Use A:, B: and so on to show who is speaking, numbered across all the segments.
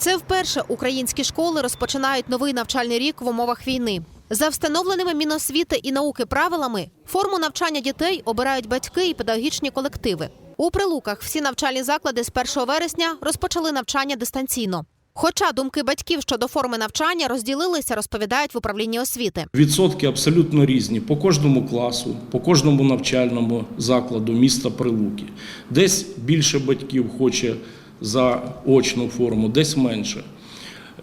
A: Це вперше українські школи розпочинають новий навчальний рік в умовах війни. За встановленими Міносвіти і науки правилами, форму навчання дітей обирають батьки і педагогічні колективи. У прилуках всі навчальні заклади з 1 вересня розпочали навчання дистанційно. Хоча думки батьків щодо форми навчання розділилися, розповідають в управлінні освіти.
B: Відсотки абсолютно різні по кожному класу, по кожному навчальному закладу міста Прилуки. Десь більше батьків хоче за очну форму, десь менше.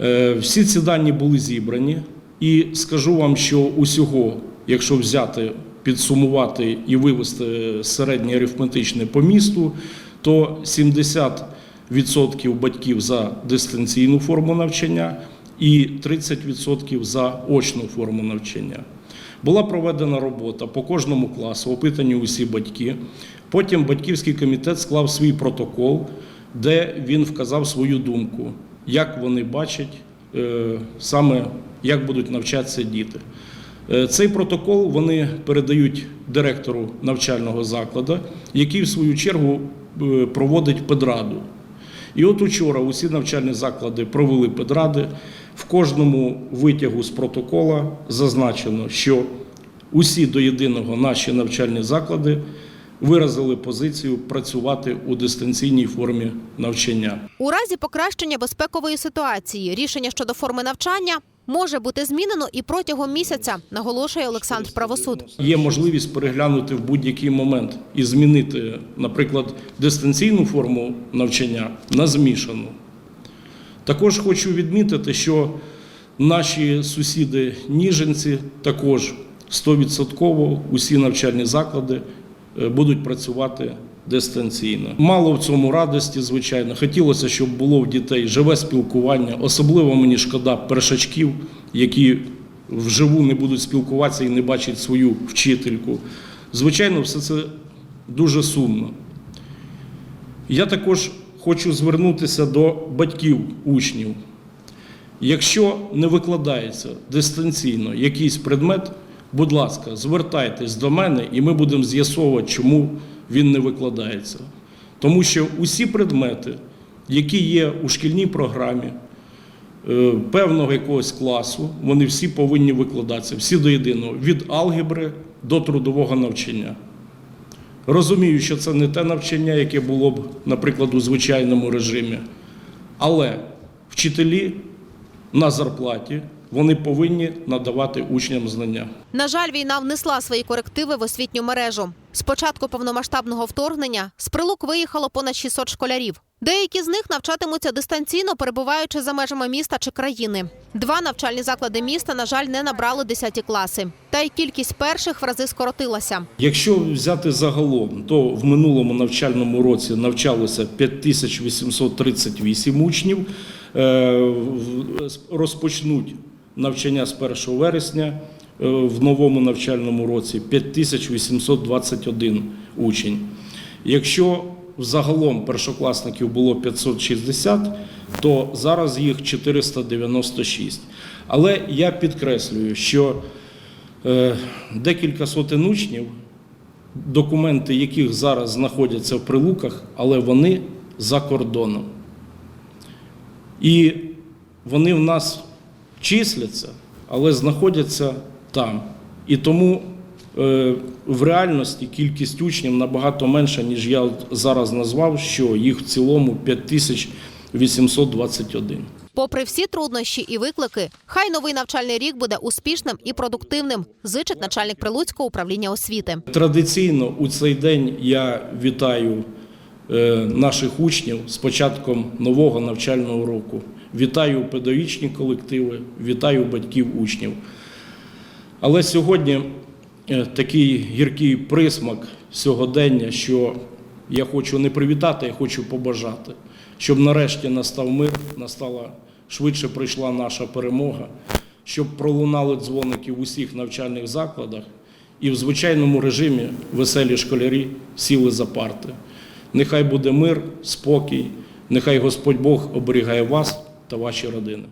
B: Е, Всі ці дані були зібрані, і скажу вам, що усього, якщо взяти, підсумувати і вивести середнє арифметичне по місту, то 70% батьків за дистанційну форму навчання і 30% за очну форму навчання. Була проведена робота по кожному класу, опитані усі батьки. Потім батьківський комітет склав свій протокол, де він вказав свою думку, як вони бачать е, саме, як будуть навчатися діти. Е, Цей протокол вони передають директору навчального закладу, який в свою чергу е, проводить педраду. І от учора усі навчальні заклади провели педради. В кожному витягу з протокола зазначено, що усі до єдиного наші навчальні заклади виразили позицію працювати у дистанційній формі навчання.
A: У разі покращення безпекової ситуації рішення щодо форми навчання може бути змінено і протягом місяця, наголошує Олександр Правосуд.
B: Є можливість переглянути в будь-який момент і змінити, наприклад, дистанційну форму навчання на змішану. Також хочу відмітити, що наші сусіди ніженці також 100% усі навчальні заклади будуть працювати дистанційно. Мало в цьому радості, звичайно. Хотілося, щоб було в дітей живе спілкування. Особливо мені шкода першачків, які вживу не будуть спілкуватися і не бачать свою вчительку. Звичайно, все це дуже сумно. Я також хочу звернутися до батьків учнів. Якщо не викладається дистанційно якийсь предмет, будь ласка, звертайтесь до мене, і ми будемо з'ясовувати, чому він не викладається. Тому що усі предмети, які є у шкільній програмі, е, певного якогось класу, вони всі повинні викладатися, всі до єдиного, від алгебри до трудового навчання. Розумію, що це не те навчання, яке було б, наприклад, у звичайному режимі. Але вчителі на зарплаті вони повинні надавати учням знання.
A: На жаль, війна внесла свої корективи в освітню мережу. З початку повномасштабного вторгнення з прилук виїхало понад 600 школярів. Деякі з них навчатимуться дистанційно, перебуваючи за межами міста чи країни. Два навчальні заклади міста, на жаль, не набрали 10 класи. Та й кількість перших в рази скоротилася.
B: Якщо взяти загалом, то в минулому навчальному році навчалося 5838 учнів. Е, Розпочнуть навчання з 1 вересня е, в новому навчальному році 5821 учень. Якщо загалом першокласників було 560, то зараз їх 496. Але я підкреслюю, що е, декілька сотень учнів, документи яких зараз знаходяться в прилуках, але вони за кордоном. І вони в нас числяться, але знаходяться там. І тому е, в реальності кількість учнів набагато менша, ніж я зараз назвав, що їх в цілому 5821.
A: Попри всі труднощі і виклики, хай новий навчальний рік буде успішним і продуктивним, зичить начальник Прилуцького управління освіти.
B: Традиційно у цей день я вітаю е, наших учнів з початком нового навчального року. Вітаю педагогічні колективи, вітаю батьків учнів. Але сьогодні е, такий гіркий присмак сьогодення, що я хочу не привітати, я хочу побажати, щоб нарешті настав мир, настала швидше прийшла наша перемога, щоб пролунали дзвоники в усіх навчальних закладах, і в звичайному режимі веселі школярі сіли за парти. Нехай буде мир, спокій, нехай Господь Бог оберігає вас та ваші родини.